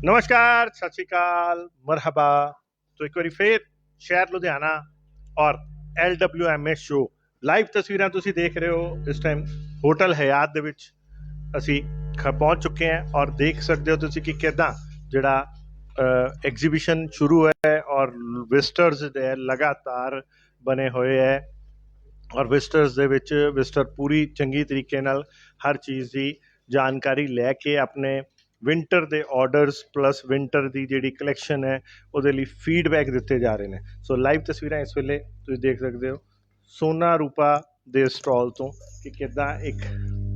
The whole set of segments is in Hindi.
ਨਮਸਕਾਰ ਸਤਿ ਸ਼੍ਰੀ ਅਕਾਲ ਮਰਹਬਾ ਤੋਂ ਇੱਕ ਵਾਰੀ ਫੇਰ ਸ਼ਹਿਰ ਲੁਧਿਆਣਾ ਔਰ LWMS ਸ਼ੋ ਲਾਈਵ ਤਸਵੀਰਾਂ ਤੁਸੀਂ ਦੇਖ ਰਹੇ ਹੋ ਇਸ ਟਾਈਮ ਹੋਟਲ ਹਯਾਤ ਦੇ ਵਿੱਚ ਅਸੀਂ ਖ- ਪਹੁੰਚ ਚੁੱਕੇ ਹਾਂ ਔਰ ਦੇਖ ਸਕਦੇ ਹੋ ਤੁਸੀਂ ਕਿ ਕਿਦਾਂ ਜਿਹੜਾ ਐਗਜ਼ੀਬਿਸ਼ਨ ਸ਼ੁਰੂ ਹੈ ਔਰ ਵਿਜ਼ਟਰਸ ਦੇ ਲਗਾਤਾਰ ਬਣੇ ਹੋਏ ਹੈ ਔਰ ਵਿਜ਼ਟਰਸ ਦੇ ਵਿੱਚ ਵਿਜ਼ਟਰ ਪੂਰੀ ਚੰਗੀ ਤਰੀਕੇ ਨਾਲ ਹਰ ਚੀਜ਼ ਦੀ ਜਾਣਕਾਰੀ ਲੈ ਕੇ ਆਪਣੇ ਵਿੰਟਰ ਦੇ ਆਰਡਰਸ ਪਲੱਸ ਵਿੰਟਰ ਦੀ ਜਿਹੜੀ ਕਲੈਕਸ਼ਨ ਹੈ ਉਹਦੇ ਲਈ ਫੀਡਬੈਕ ਦਿੱਤੇ ਜਾ ਰਹੇ ਨੇ। ਸੋ ਲਾਈਵ ਤਸਵੀਰਾਂ ਇਸ ਵੇਲੇ ਤੁਸੀਂ ਦੇਖ ਸਕਦੇ ਹੋ। ਸੋਨਾ ਰੂਪਾ ਦੇ ਸਟਾਲ ਤੋਂ ਕਿ ਕਿੱਦਾਂ ਇੱਕ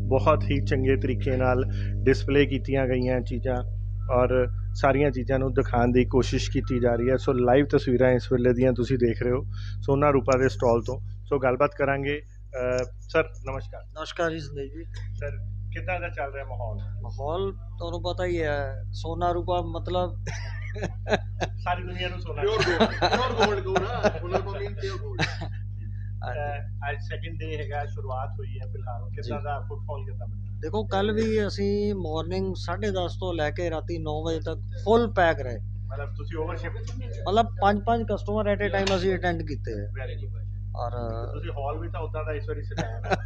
ਬਹੁਤ ਹੀ ਚੰਗੇ ਤਰੀਕੇ ਨਾਲ ਡਿਸਪਲੇ ਕੀਤੀਆਂ ਗਈਆਂ ਚੀਜ਼ਾਂ ਔਰ ਸਾਰੀਆਂ ਚੀਜ਼ਾਂ ਨੂੰ ਦਿਖਾਉਣ ਦੀ ਕੋਸ਼ਿਸ਼ ਕੀਤੀ ਜਾ ਰਹੀ ਹੈ। ਸੋ ਲਾਈਵ ਤਸਵੀਰਾਂ ਇਸ ਵੇਲੇ ਦੀਆਂ ਤੁਸੀਂ ਦੇਖ ਰਹੇ ਹੋ ਸੋਨਾ ਰੂਪਾ ਦੇ ਸਟਾਲ ਤੋਂ। ਸੋ ਗੱਲਬਾਤ ਕਰਾਂਗੇ ਸਰ ਨਮਸਕਾਰ। ਨਮਸਕਾਰ ਜੀ ਸੰਦੇਸ਼ ਜੀ। ਸਰ ਕਿੱਦਾਂ ਦਾ ਚੱਲ ਰਿਹਾ ਮਾਹੌਲ? ਮਾਹੌਲ ਤੁਹਾਨੂੰ ਪਤਾ ਹੀ ਹੈ ਸੋਨਾ ਰੂਪਾ ਮਤਲਬ ਸਾਰੀ ਦੁਨੀਆ ਨੂੰ ਸੋਨਾ gold go na. Fuller को mean pure gold. ਅਹ ਅੱਜ ਸੈਕਿੰਡ ਡੇ ਹੈਗਾ ਸ਼ੁਰੂਆਤ ਹੋਈ ਹੈ ਫਿਲਹਾਲ। ਕਿੱਦਾਂ ਦਾ ਫੁੱਟਫਾਲ ਕਿੱਦਾਂ ਬਣਿਆ? ਦੇਖੋ ਕੱਲ ਵੀ ਅਸੀਂ ਮਾਰਨਿੰਗ 10:30 ਤੋਂ ਲੈ ਕੇ ਰਾਤੀ 9 ਵਜੇ ਤੱਕ ਫੁੱਲ ਪੈਕ ਰਹੇ। ਮਤਲਬ ਤੁਸੀਂ ਓਵਰਸ਼ਿਪ ਮਤਲਬ ਪੰਜ ਪੰਜ ਕਸਟਮਰ ਐਟ ਅ ਟਾਈਮ ਅਸੀਂ ਅਟੈਂਡ ਕੀਤੇ। ਹੈ ਵੈਰੀ ਗੁੱਡ ਔਰ ਤੁਸੀਂ ਹਾਲ ਵੀ ਤਾਂ ਉਦਾਂ ਦਾ ਇਸ ਵਾਰੀ ਸਜਾਇਆ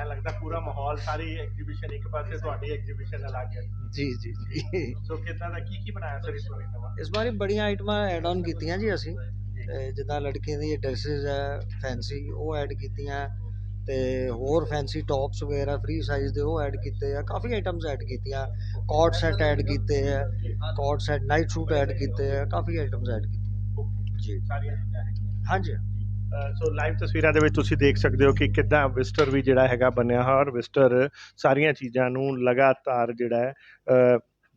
ਐ ਲੱਗਦਾ ਪੂਰਾ ਮਾਹੌਲ ਸਾਰੀ ਐਗਜ਼ੀਬਿਸ਼ਨ ਇੱਕ ਪਾਸੇ ਤੁਹਾਡੀ ਐਗਜ਼ੀਬਿਸ਼ਨ ਅਲੱਗ ਹੈ ਜੀ ਜੀ ਜੀ। ਸੋ ਕਿੱਦਾਂ ਦਾ ਕੀ ਕੀ ਬਣਾਇਆ ਸਰ ਇਸ ਵਾਰੀ ਨਵਾਂ? ਇਸ ਵਾਰੀ ਬੜੀਆਂ ਆਈਟਮਾਂ ਐਡ ਆਨ ਕੀਤੀਆਂ ਜੀ ਅਸੀਂ। ਜਿੱਦਾਂ ਲੜਕੀਆਂ ਦੀ ਡਰੈਸਸ ਹੈ ਫੈਂਸੀ ਉਹ ਐਡ ਕੀਤੀਆਂ। ਤੇ ਹੋਰ ਫੈਂਸੀ ਟੌਪਸ ਵਗੈਰਾ ਫ੍ਰੀ ਸਾਈਜ਼ ਦੇ ਉਹ ਐਡ ਕੀਤੇ ਆ। ਕਾਫੀ ਆਈਟਮਸ ਐਡ ਕੀਤੀਆਂ। ਕੋਟ ਸੈਟ ਐਡ ਕੀਤੇ ਆ। Coat set night suit add ਕੀਤੇ ਆ। ਕਾਫੀ ਆਈਟਮਸ ਐਡ ਕੀਤੀਆਂ। ਜੀ। ਸਾਰੀਆਂ ਚੀਜ਼ਾਂ ਹੈਗੀਆਂ। ਹਾਂਜੀ। ਸੋ ਲਾਈਵ ਤਸਵੀਰਾਂ ਦੇ ਵਿੱਚ ਤੁਸੀਂ ਦੇਖ ਸਕਦੇ ਹੋ ਕਿ ਕਿੱਦਾਂ ਵਿਸਟਰ ਵੀ ਜਿਹੜਾ ਹੈਗਾ ਬਣਿਆ ਹੋਇਆ ਔਰ ਵਿਸਟਰ ਸਾਰੀਆਂ ਚੀਜ਼ਾਂ ਨੂੰ ਲਗਾਤਾਰ ਜਿਹੜਾ ਹੈ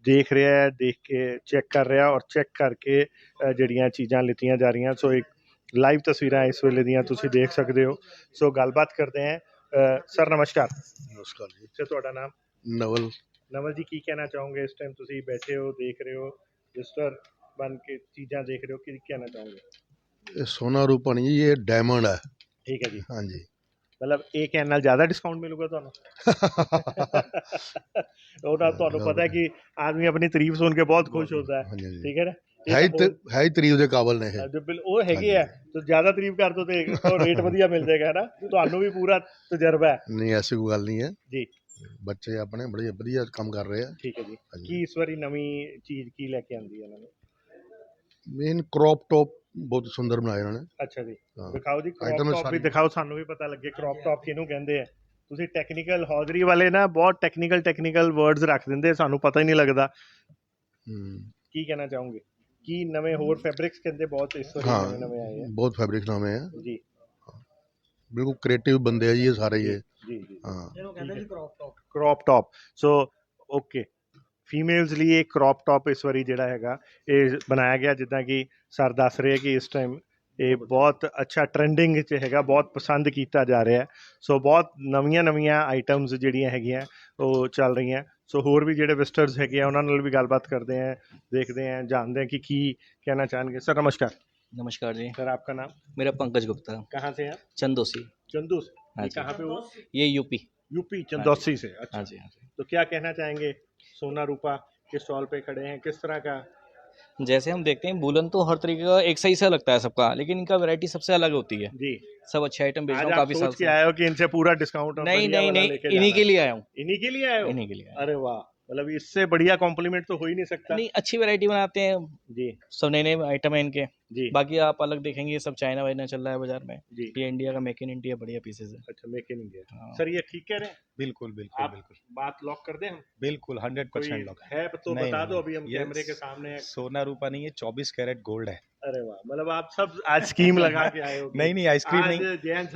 ਦੇਖ ਰਿਹਾ ਹੈ ਦੇਖ ਕੇ ਚੈੱਕ ਕਰ ਰਿਹਾ ਔਰ ਚੈੱਕ ਕਰਕੇ ਜਿਹੜੀਆਂ ਚੀਜ਼ਾਂ ਲਿੱਤੀਆਂ ਜਾ ਰਹੀਆਂ। ਸੋ ਇੱਕ ਲਾਈਵ ਤਸਵੀਰਾਂ ਇਸ ਵੇਲੇ ਦੀਆਂ ਤੁਸੀਂ ਦੇਖ ਸਕਦੇ ਹੋ। ਸੋ ਗੱਲਬਾਤ ਕਰਦੇ ਹਾਂ ਸਰ ਨਮਸਕਾਰ। ਨਮਸਕਾਰ ਜੀ। ਤੇ ਤੁਹਾਡਾ ਨਾਮ? ਨਵਲ। ਨਵਲ ਜੀ ਕੀ ਕਹਿਣਾ ਚਾਹੋਗੇ ਇਸ ਟਾਈਮ ਤੁਸੀਂ ਬੈਠੇ ਹੋ ਦੇਖ ਰਹੇ ਹੋ ਵਿਸਟਰ ਬਣ ਕੇ ਚੀਜ਼ਾਂ ਦੇਖ ਰਹੇ ਹੋ ਕੀ ਕਹਿਣਾ ਚਾਹੋਗੇ? ਸੋਨਾ ਰੂਪ ਨਹੀਂ ਜੀ ਇਹ ਡਾਇਮੰਡ ਹੈ ਠੀਕ ਹੈ ਜੀ। ਹਾਂਜੀ। ਮਤਲਬ ਇਹ ਕਹਿਣ ਨਾਲ ਜ਼ਿਆਦਾ ਡਿਸਕਾਊਂਟ ਮਿਲੂਗਾ ਤੁਹਾਨੂੰ? ਉਹਦਾ ਤੁਹਾਨੂੰ ਪਤਾ ਹੈ ਕਿ ਆਦਮੀ ਆਪਣੀ ਤਾਰੀਫ ਸੁਣ ਕੇ ਬਹੁਤ ਖੁਸ਼ ਹੁੰਦਾ ਹੈ। ਠੀਕ ਹੈ ਨਾ? ਹੈ ਹੈ ਤਾਰੀਫ ਦੇ ਕਾਬਲ ਨੇ ਇਹ। ਜੋ ਬਿਲ ਉਹ ਹੈਗੇ ਆ। ਤੋ ਜ਼ਿਆਦਾ ਤਾਰੀਫ ਕਰ ਦੋ ਤੇ ਰੇਟ ਵਧੀਆ ਮਿਲ ਜਾਏਗਾ ਨਾ? ਤੁਹਾਨੂੰ ਵੀ ਪੂਰਾ ਤਜਰਬਾ ਹੈ। ਨਹੀਂ ਐਸੀ ਕੋਈ ਗੱਲ ਨਹੀਂ ਹੈ। ਜੀ। ਬੱਚੇ ਆਪਣੇ ਬੜੇ ਵਧੀਆ ਕੰਮ ਕਰ ਰਹੇ ਆ। ਠੀਕ ਹੈ ਜੀ। ਕੀ ਇਸ ਵਾਰੀ ਨਵੀਂ ਚੀਜ਼ ਕੀ ਲੈ ਕੇ ਆਂਦੀ ਹੈ ਇਹਨਾਂ ਨੇ? ਮੇਨ ਕ੍ਰੌਪ ਟੌਪ ਬਹੁਤ ਸੁੰਦਰ ਬਣਾਏ ਇਹਨਾਂ ਨੇ। ਅੱਛਾ ਜੀ। ਹਾਂ। ਦਿਖਾਓ ਜੀ ਕ੍ਰੌਪ Item ਟੌਪ ਵੀ ਸਾਰੀ- ਦਿਖਾਓ ਸਾਨੂੰ ਵੀ ਪਤਾ ਲੱਗੇ ਕ੍ਰੌਪ ਟੌਪ ਕਿਹਨੂੰ ਕਹਿੰਦੇ ਆ। ਤੁਸੀਂ ਟੈਕਨੀਕਲ ਹੌਜ਼ਰੀ ਵਾਲੇ ਨਾ ਬਹੁਤ ਟੈਕਨੀਕਲ ਟੈਕਨੀਕਲ ਵਰਡਸ ਰੱਖ ਦਿੰਦੇ ਆ, ਸਾਨੂੰ ਪਤਾ ਹੀ ਨਹੀਂ ਲੱਗਦਾ। ਹੂੰ। ਕੀ ਕਹਿਣਾ ਚਾਹੋਗੇ? ਕੀ ਨਵੇਂ ਹੋਰ ਫੈਬਰਿਕਸ ਕਹਿੰਦੇ ਬਹੁਤ ਇਸ ਵਾਰੀ ਹਾਂ ਨਵੇਂ ਨਵੇਂ ਆਏ ਆ? ਬਹੁਤ ਫੈਬਰਿਕ ਨਾਮੇ ਆ। ਜੀ। ਬਿਲਕੁਲ ਕ੍ਰੀਏਟਿਵ ਬੰਦੇ ਆ ਜੀ ਇਹ ਸਾਰੇ ਹੀ ਇਹ। ਜੀ ਜੀ। ਹਾਂ। ਇਹਨੂੰ ਕਹਿੰਦੇ ਜੀ crop top crop top so okay females ਲਈ ਇਹ ਕ੍ਰੌਪ ਟਾਪ ਇਸ ਵਾਰੀ ਜਿਹੜਾ ਹੈਗਾ ਇਹ ਬਣਾਇਆ ਗਿਆ ਜਿੱਦਾਂ ਕਿ ਸਰ ਦੱਸ ਰਹੇ ਕਿ ਇਸ ਟਾਈਮ ਇਹ ਬਹੁਤ ਅੱਛਾ ਟ੍ਰੈਂਡਿੰਗ 'ਚ ਹੈਗਾ ਬਹੁਤ ਪਸੰਦ ਕੀਤਾ ਜਾ ਰਿਹਾ ਸੋ ਬਹੁਤ ਨਵੀਆਂ-ਨਵੀਆਂ ਆਈਟਮਸ ਜਿਹੜੀਆਂ ਹੈਗੀਆਂ ਉਹ ਚੱਲ ਰਹੀਆਂ ਸੋ ਹੋਰ ਵੀ ਜਿਹੜੇ ਵਿਜ਼ਟਰਸ ਹੈਗੇ ਆ ਉਹਨਾਂ ਨਾਲ ਵੀ ਗੱਲਬਾਤ ਕਰਦੇ ਆ ਦੇਖਦੇ ਆ ਜਾਣਦੇ ਆ ਕਿ ਕੀ ਕਹਿਣਾ ਚਾਹਣਗੇ ਸਰ ਨਮਸਕਾਰ नमस्कार जी सर आपका नाम मेरा पंकज गुप्ता कहाँ से आप चंदोसी चंदूस हाँ जी। कहाँ पे हो ये यूपी यूपी चंदौसी से अच्छा हाँ जी हाँ जी तो क्या कहना चाहेंगे सोना रूपा किस स्टॉल पे खड़े हैं किस तरह का? जैसे हम देखते हैं बुलन तो हर तरीके का एक सही सा लगता है सबका लेकिन इनका वैरायटी सबसे अलग होती है। जी। सब अच्छे आइटम बेच रहा हूँ काफ़ी साल से। हो कि इनसे पूरा डिस्काउंट नहीं नहीं नहीं इन्हीं के लिए आया हूँ। इन्हीं के लिए आया हो? इन्हीं के लिए आया। अरे वाह। मतलब इससे बढ़िया कॉम्प्लीमेंट तो हो ही नहीं सकता। नहीं अच्छी वैरायटी बनाते हैं। जी। सब नए नए आइटम है इनके। जी। बाकी आप अलग देखेंगे ये सब चाइना वाइना चल रहा है बाज़ार में। जी। ये इंडिया का मेक इन इंडिया बढ़िया पीसेज है। अच्छा मेक इन इंडिया हाँ। सर ये ठीक कह रहे हैं? बिल्कुल बिल्कुल आप बिल्कुल। बात लॉक कर दें हम? बिल्कुल हंड्रेड परसेंट लोग है तो बता दो अभी हम कैमरे के सामने सोना रूपा नहीं है चौबीस कैरेट गोल्ड है। अरे वाह मतलब आप सब आज स्कीम लगा के आए हो। नहीं नहीं आइसक्रीम नहीं।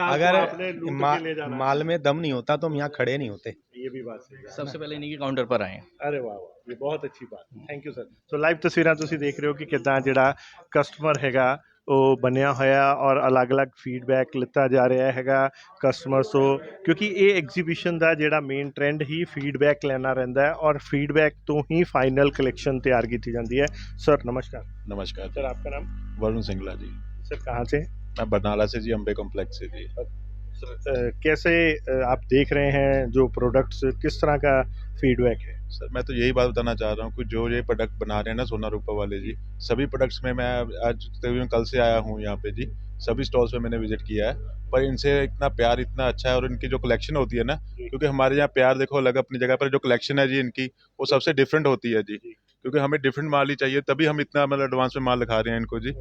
अगर माल में दम नहीं होता तो हम यहाँ खड़े नहीं होते। ये भी बात सही है सबसे पहले इन्हीं के काउंटर पर आए हैं ਅਰੇ ਵਾਹ ਵਾਹ ਇਹ ਬਹੁਤ ਅੱਛੀ ਬਾਤ thank you sir so live ਤਸਵੀਰਾਂ ਤੁਸੀਂ ਦੇਖ ਰਹੇ ਹੋ ਕਿ ਕਿਦਾਂ ਜਿਹੜਾ ਕਸਟਮਰ ਹੈਗਾ ਉਹ ਬਣਿਆ ਹੋਇਆ ਔਰ ਅਲੱਗ-ਅਲੱਗ ਫੀਡਬੈਕ ਲਿੱਤਾ ਜਾ ਰਿਹਾ ਹੈਗਾ ਕਸਟਮਰ ਤੋਂ ਕਿਉਂਕਿ ਇਹ ਐਗਜ਼ੀਬਿਸ਼ਨ ਦਾ ਜਿਹੜਾ ਮੇਨ ਟ੍ਰੈਂਡ ਹੀ ਫੀਡਬੈਕ ਲੈਣਾ ਰਹਿੰਦਾ ਹੈ ਔਰ ਫੀਡਬੈਕ ਤੋਂ ਹੀ ਫਾਈਨਲ ਕਲੈਕਸ਼ਨ ਤਿਆਰ ਕੀਤੀ ਜਾਂਦੀ है सर नमस्कार नमस्कार सर आपका नाम वरुण सिंगला जी सर कहाँ से मैं बरनाला से जी अम्बे कॉम्प्लेक्स से जी सर, कैसे आप देख रहे हैं जो प्रोडक्ट्स किस तरह का फीडबैक है? सर मैं तो यही बात बताना चाह रहा हूँ कि जो ये प्रोडक्ट बना रहे हैं ना सोना रूपा वाले जी सभी प्रोडक्ट्स में मैं आज तकरीबन कल से आया हूँ यहाँ पे जी सभी स्टॉल्स पे मैंने विज़िट किया है पर इनसे इतना प्यार इतना अच्छा है और इनकी जो कलेक्शन होती है ना क्योंकि हमारे यहाँ प्यार देखो अलग अपनी जगह पर जो कलेक्शन है जी इनकी वो सबसे डिफरेंट होती है जी जी। क्योंकि हमें डिफरेंट माल ही चाहिए तभी हम इतना मतलब एडवांस में माल दिखा रहे हैं इनको जी।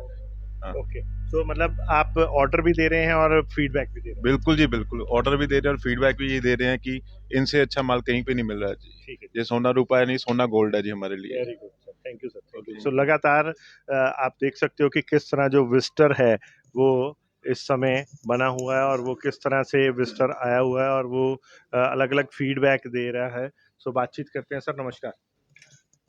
हाँ। ओके। सो मतलब आप ऑर्डर भी दे रहे हैं और फीडबैक भी दे रहे हैं। बिल्कुल जी बिल्कुल। ऑर्डर भी दे रहे हैं और फीडबैक भी ये दे रहे हैं कि इनसे अच्छा माल कहीं पे नहीं मिल रहा है जी। ये सोना रूपा है नहीं सोना गोल्ड है जी हमारे लिए। Very good sir thank you sir so लगातार आप देख सकते हो कि किस तरह जो विस्टर है वो इस समय बना हुआ है और वो किस तरह से विस्टर आया हुआ है और वो अलग अलग फीडबैक दे रहा है। सो बातचीत करते हैं सर नमस्कार।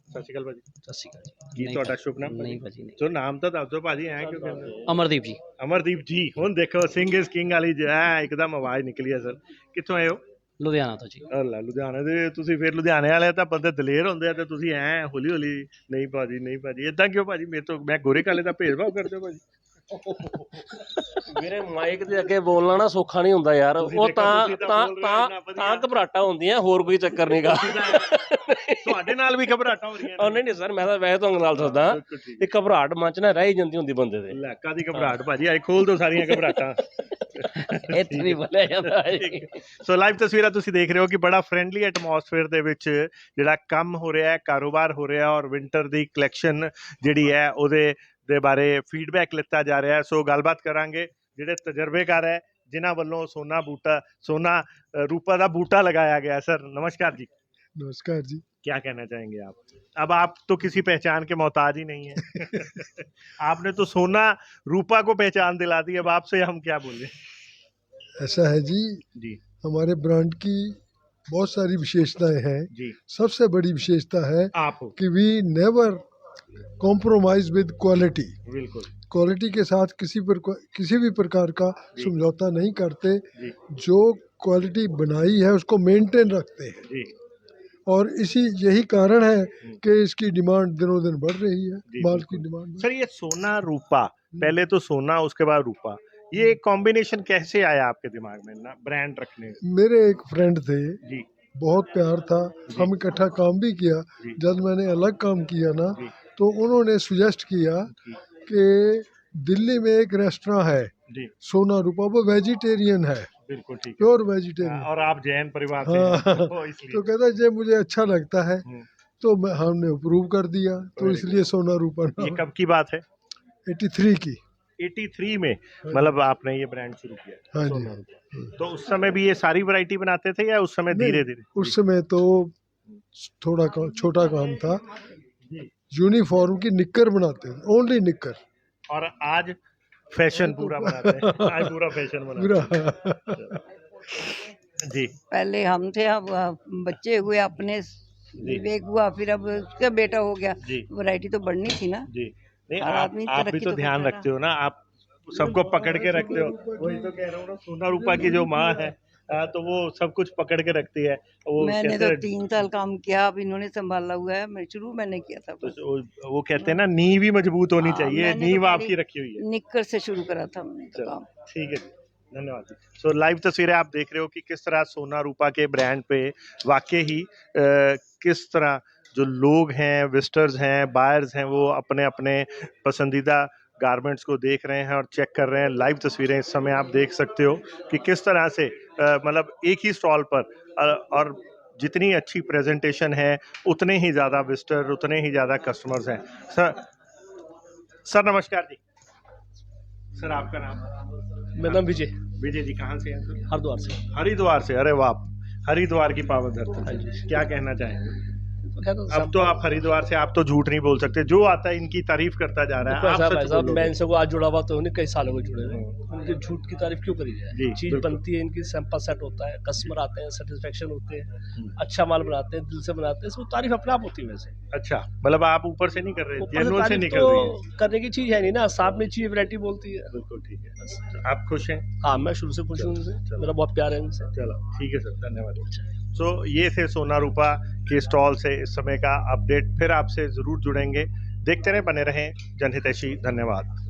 ਸਤਿ ਸ਼੍ਰੀ ਅਕਾਲ ਭਾਜੀ। ਸਤਿ ਸ਼੍ਰੀ ਅਕਾਲ ਜੀ। ਕੀ ਨਹੀਂ ਤੁਹਾਡਾ ਸ਼ੁਭ ਨਾਮ? ਨਹੀਂ ਭਾਜੀ ਨਹੀਂ। ਜੋ ਨਾਮ ਤਾਂ ਦੱਸ ਭਾਜੀ ਐ ਕਿਉਂ ਕਹਿੰਦੇ ਹੋ? ਅਮਰਦੀਪ ਜੀ। ਅਮਰਦੀਪ ਜੀ ਹੁਣ ਦੇਖੋ ਸਿੰਘ ਇਸ ਕਿੰਗ ਵਾਲੀ ਜੋ ਹੈ ਇੱਕਦਮ ਆਵਾਜ਼ ਨਿਕਲੀ ਹੈ ਸਰ। ਕਿੱਥੋਂ ਆਏ ਹੋ? ਲੁਧਿਆਣਾ ਤੋਂ ਜੀ। ਅੱਲਾ ਲੁਧਿਆਣੇ ਦੇ। ਤੁਸੀਂ ਫਿਰ ਲੁਧਿਆਣੇ ਵਾਲੇ ਤਾਂ ਬੰਦੇ ਦਲੇਰ ਹੁੰਦੇ ਆ ਤੇ ਤੁਸੀਂ ਐ ਹੌਲੀ ਹੌਲੀ ਨਹੀਂ ਭਾਜੀ ਨਹੀਂ ਭਾਜੀ ਇਦਾਂ ਕਿਉਂ ਭਾਜੀ? ਮੇਰੇ ਤੋਂ ਮੈਂ ਗੋਰੇ ਕਾਲੇ ਦਾ ਭੇਦਭਾਵ ਕਰਦੇ ਹੋ ਭਾਜੀ। ਵੀਰੇ ਮਾਈਕ ਦੇ ਅੱਗੇ ਬੋਲਣਾ ਨਾ ਸੌਖਾ ਨਹੀਂ ਹੁੰਦਾ ਯਾਰ। ਤੁਸੀਂ ਉਹ ਦੇਖੋ, ਤਾਂ ਤੁਸੀਂ ਤਾਂ ਤਾਂ ਬੋਲ ਰਹੇ ਹੋ ਇੰਨਾ ਤਾਂ ਵਧੀਆ। ਤਾਂ ਘਬਰਾਟਾਂ ਹੁੰਦੀਆਂ ਹੋਰ ਕੋਈ ਚੱਕਰ ਨਹੀਂਗਾ ਤੁਹਾਡੇ ਨਾਲ ਵੀ ਘਬਰਾਟਾਂ ਹੋ ਰਹੀਆਂ ਨੇ। ਨਹੀਂ ਨਹੀਂ ਸਰ ਮੈਂ ਤਾਂ ਵੈਸੇ ਤੁਹਾਨੂੰ ਨਾਲ ਦੱਸਦਾ ਇਹ ਘਬਰਾਟ ਮਨ ਨਾ ਰਹਿ ਜਾਂਦੀ ਹੁੰਦੀ ਬੰਦੇ ਦੇ। ਲੈ ਕਾਦੀ ਘਬਰਾਟ ਭਾਜੀ? ਆਏ ਖੋਲ ਦੋ ਸਾਰੀਆਂ ਘਬਰਾਟਾਂ ਇੱਥੇ ਨਹੀਂ ਬੋਲਿਆ ਜਾਂਦਾ ਸੋ ਲਾਈਵ ਤਸਵੀਰਾਂ ਤੁਸੀਂ ਦੇਖ ਰਹੇ ਹੋ ਕਿ ਬੜਾ ਫ੍ਰੈਂਡਲੀ ਐਟਮੋਸਫੇਅਰ ਦੇ ਵਿੱਚ ਜਿਹੜਾ ਕੰਮ ਹੋ ਰਿਹਾ ਹੈ ਕਾਰੋਬਾਰ ਹੋ ਰਿਹਾ ਔਰ ਵਿੰਟਰ ਦੀ ਕਲੈਕਸ਼ਨ ਜਿਹੜੀ ਹੈ ਉਹਦੇ ਦੇ ਬਾਰੇ ਫੀਡਬੈਕ ਲਿੱਤਾ ਜਾ ਰਿਹਾ ਹੈ। ਸੋ ਗੱਲਬਾਤ ਕਰਾਂਗੇ ਜਿਹੜੇ ਤਜਰਬੇਕਾਰ ਹੈ ਜਿਨ੍ਹਾਂ ਵੱਲੋਂ ਸੋਨਾ ਬੂਟਾ ਸੋਨਾ ਰੂਪਾ ਦਾ ਬੂਟਾ ਲਗਾਇਆ ਗਿਆ ਸਰ ਨਮਸਕਾਰ ਜੀ। ਨਮਸਕਾਰ ਜੀ। क्या कहना चाहेंगे आप? अब आप तो किसी पहचान के मोहताज ही नहीं है। आपने तो सोना रूपा को पहचान दिला दी अब आपसे हम क्या बोले? ऐसा है जी जी। हमारे ब्रांड की बहुत सारी विशेषताएँ हैं। जी। सबसे बड़ी विशेषता है आप कि we never compromise with quality बिल्कुल। क्वालिटी के साथ किसी पर किसी भी प्रकार का समझौता नहीं करते। जो। क्वालिटी बनाई है उसको मेंटेन रखते हैं। जी। और इसी यही कारण है कि इसकी डिमांड दिनों दिन बढ़ रही है माल की डिमांड सर ये सोना रूपा पहले तो सोना उसके बाद रूपा ये एक कॉम्बिनेशन कैसे आया आपके दिमाग में ना ब्रांड रखने? मेरे एक फ्रेंड थे जी। बहुत प्यार था हम इकट्ठा काम भी किया जब मैंने अलग काम किया ना तो उन्होंने सुजेस्ट किया। कि दिल्ली में एक रेस्टोरेंट है सोना रूपा वो वेजिटेरियन है। बिल्कुल ठीक प्योर हाँ, वेजिटेरियन और आप जैन परिवार से हाँ। हैं, तो इसलिए। तो कहता ये मुझे अच्छा लगता है। हम्म। तो हमने अप्रूव कर दिया तो इसलिए सोना रूपा ये कब की बात है? एटी थ्री की। 83 में मतलब आपने ये ब्रांड शुरू किया हाँ जी तो उस समय भी ये सारी वैरायटी बनाते थे या उस समय धीरे धीरे उस समय तो थोड़ा का, छोटा काम था। यूनिफॉर्म की निक्कर बनाते थे ओनली निक्कर। और आज फ़ैशन पूरा बनाते हैं आज पूरा फ़ैशन बनाते हैं जी। पहले हम थे अब बच्चे हुए अपने विवेक हुआ फिर अब उसका बेटा हो गया। वैरायटी तो बढ़नी थी ना। जी। नहीं आप, आदमी आप भी तो तो ध्यान रखते हो ना। आप सबको पकड़ के रखते हो। वही तो कह रहा हूँ ना सोना रूपा की जो माँ है हाँ, तो वो सब कुछ पकड़ के रखती है। वो मैंने तो तीन साल काम किया अब इन्होंने संभाला हुआ है। मैं शुरू मैंने किया था तो वो- कहते हैं ना नींव भी मज़बूत होनी हाँ, चाहिए मैंने तो नींव आपकी रखी हुई है। निक्कर से शुरू करा था हमने तो काम। ठीक है धन्यवाद सो लाइव तस्वीरें आप देख रहे हो कि किस तरह सोना रूपा के ब्रांड पे वाकई ही अ, किस तरह जो लोग हैं विस्टर्स हैं बायर्स हैं वो अपने अपने पसंदीदा गारमेंट्स को देख रहे हैं और चेक कर रहे हैं। लाइव तस्वीरें इस समय आप देख सकते हो कि किस तरह से मतलब एक ही स्टॉल पर और जितनी अच्छी प्रेजेंटेशन है उतने ही ज़्यादा विजिटर उतने ही ज़्यादा कस्टमर्स हैं। सर सर नमस्कार जी। सर आपका नाम? मेरा नाम विजय। विजय जी कहाँ से हैं हरिद्वार से। हरिद्वार से। अरे वाह! हरिद्वार की पावर धरती हाँ क्या कहना चाहेंगे? अब तो आप हरिद्वार से आप तो झूठ नहीं बोल सकते। जो आता है इनकी तारीफ़ करता जा रहा है। आप साहब मैं इनसे को आज जुड़ा हुआ तो नहीं कई सालों से जुड़े हुए उनके झूठ की तारीफ़ क्यों करी जाए? चीज़ बनती है इनकी सैंपल सेट होता है कस्टमर आते हैं सेटिस्फेक्शन होते हैं हम्म। अच्छा माल बनाते हैं दिल से बनाते हैं इसमें तारीफ़ अपने आप होती है वैसे। अच्छा मतलब आप ऊपर से नहीं कर रहे से तारीफ़ निकल रही है। तो करने की चीज़ है नहीं ना सामने चीज़ वैरायटी बोलती है। बिल्कुल ठीक है। तो आप खुश हैं? हाँ मैं शुरू से खुश हूँ उनसे मेरा बहुत प्यार है उनसे। चलो ठीक है सर धन्यवाद। सो ये थे सोना रूपा के स्टॉल से इस समय का अपडेट फिर आपसे ज़रूर जुड़ेंगे। देखते रहें, बने रहें। जनहितैषी धन्यवाद।